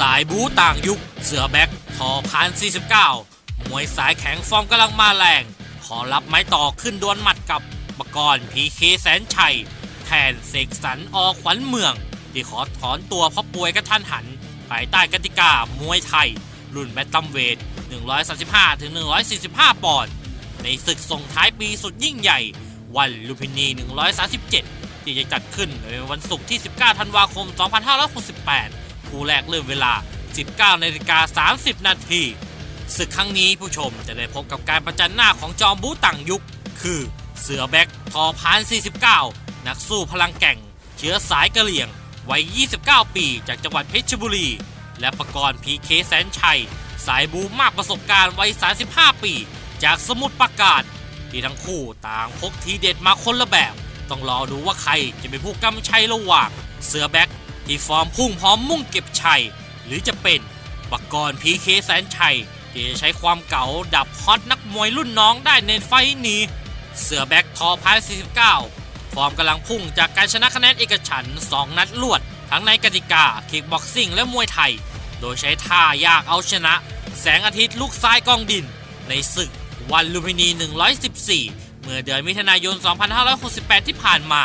สายบูต่างยุค เสือแบ็กทอพาน49มวยสายแข็งฟอร์มกำลังมาแรง ขอรับไม้ต่อขึ้นดวลหมัดกับปกรณ์พีเคแสนชัย แทนเสกสรรอขวัญเมือง ที่ขอถอนตัวเพราะป่วยกระทันหัน ภายใต้กติกามวยไทย รุ่นแบตตัมเวท 135 ถึง 145 ปอนด์ในศึกส่งท้ายปีสุดยิ่งใหญ่ วันลุมพินี 137 ที่จะจัดขึ้นในวันศุกร์ที่ 19 ธันวาคม 2568 คู่แรกเริ่มเวลา 19นาฬิกา30 นาทีศึกครั้งนี้ผู้ชมจะได้พบกับการประจันหน้าของจอมบูต่างยุค คือเสือแบ็กทอพาน 49 นักสู้พลังแก่ง เชื้อสายกะเหลี่ยง วัย 29 ปีจากจังหวัดเพชรบุรี และประกรณ์พีเคแสนชัย สายบูมากประสบการณ์วัย 35 ปี จากสมุทรปราการที่ทั้งคู่ต่างพกทีเด็ดมาคนละแบบ ต้องรอดูว่าใครจะเป็นผู้กำชัยระหว่างเสือแบ็ก ที่ฟอร์มพุ่งพร้อมมุ่งเก็บชัย หรือจะเป็นปกรณ์พีเคแสนชัย ที่จะใช้ความเก๋าดับฮอตนักมวยรุ่นน้องได้ในไฟต์นี้ เสือแบ็กทอพาย49 ฟอร์มกำลังพุ่งจากการชนะคะแนนเอกฉันท์2นัดรวด ทั้งในกติกาคิกบ็อกซิ่งและมวยไทย โดยใช้ท่ายากเอาชนะ แสงอาทิตย์ลูกซ้ายกองดิน ในศึกวันลุมพินี 114 เมื่อเดือนมิถุนายน 2568 ที่ผ่านมา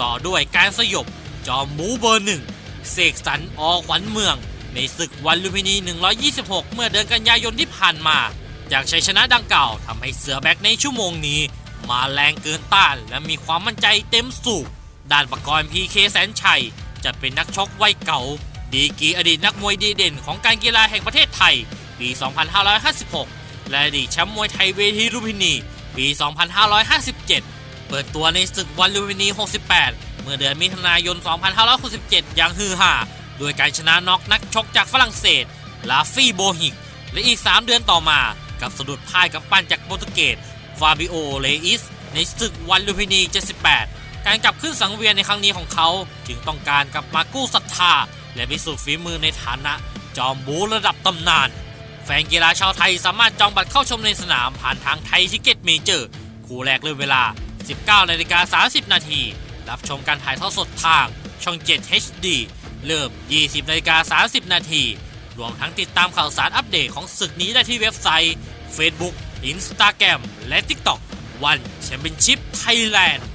ต่อด้วยการสยบจอมหมูเบอร์หนึ่ง เสกสรรออขวัญเมือง ในศึกวันลุมพินี 126 เมื่อเดือนกันยายนที่ผ่านมา จากชัยชนะดังกล่าวทำให้เสือแบ็กในชั่วโมงนี้ มาแรงเกินต้านและมีความมั่นใจเต็มสูบด้านประกรณ์พีเคแสนชัย จะเป็นนักชกวัยเก่า ดีกีอดีตนักมวยดีเด่นของการกีฬาแห่งประเทศไทย ปี 2556 และอดีตแชมป์มวยไทยเวทีลุมพินี ปี 2557 เปิดตัวในศึกวันลุมพินี 68 เมื่อเดือนมิถุนายน 2567 อย่างฮือฮาโดยการชนะน็อกนักชกจากฝรั่งเศส ลาฟี่โบฮิก และอีก 3 เดือนต่อมา กับสะดุดพ่ายกับปั้นจากโปรตุเกส ฟาบิโอ เลอิส ในศึกวันลุมพินี 78 การกลับขึ้นสังเวียนในครั้งนี้ของเขา จึงต้องการกลับมากู้ศรัทธา และพิสูจน์ฝีมือในฐานะ จอมบูระดับตำนาน แฟนกีฬาชาวไทยสามารถจองบัตรเข้าชมในสนามผ่านทางไทยทิเก็ตเมเจอร์ คู่แรกเริ่มเวลา 19นาฬิกา30 นาที รับชมการถ่ายทอดสดทางช่อง 7 HD เริ่ม 20นาฬิกา30 นาที รวมทั้งติดตามข่าวสารอัปเดตของศึกนี้ได้ที่เว็บไซต์ Facebook Instagram และ TikTok วันแชมเปี้ยนชิพไทยแลนด์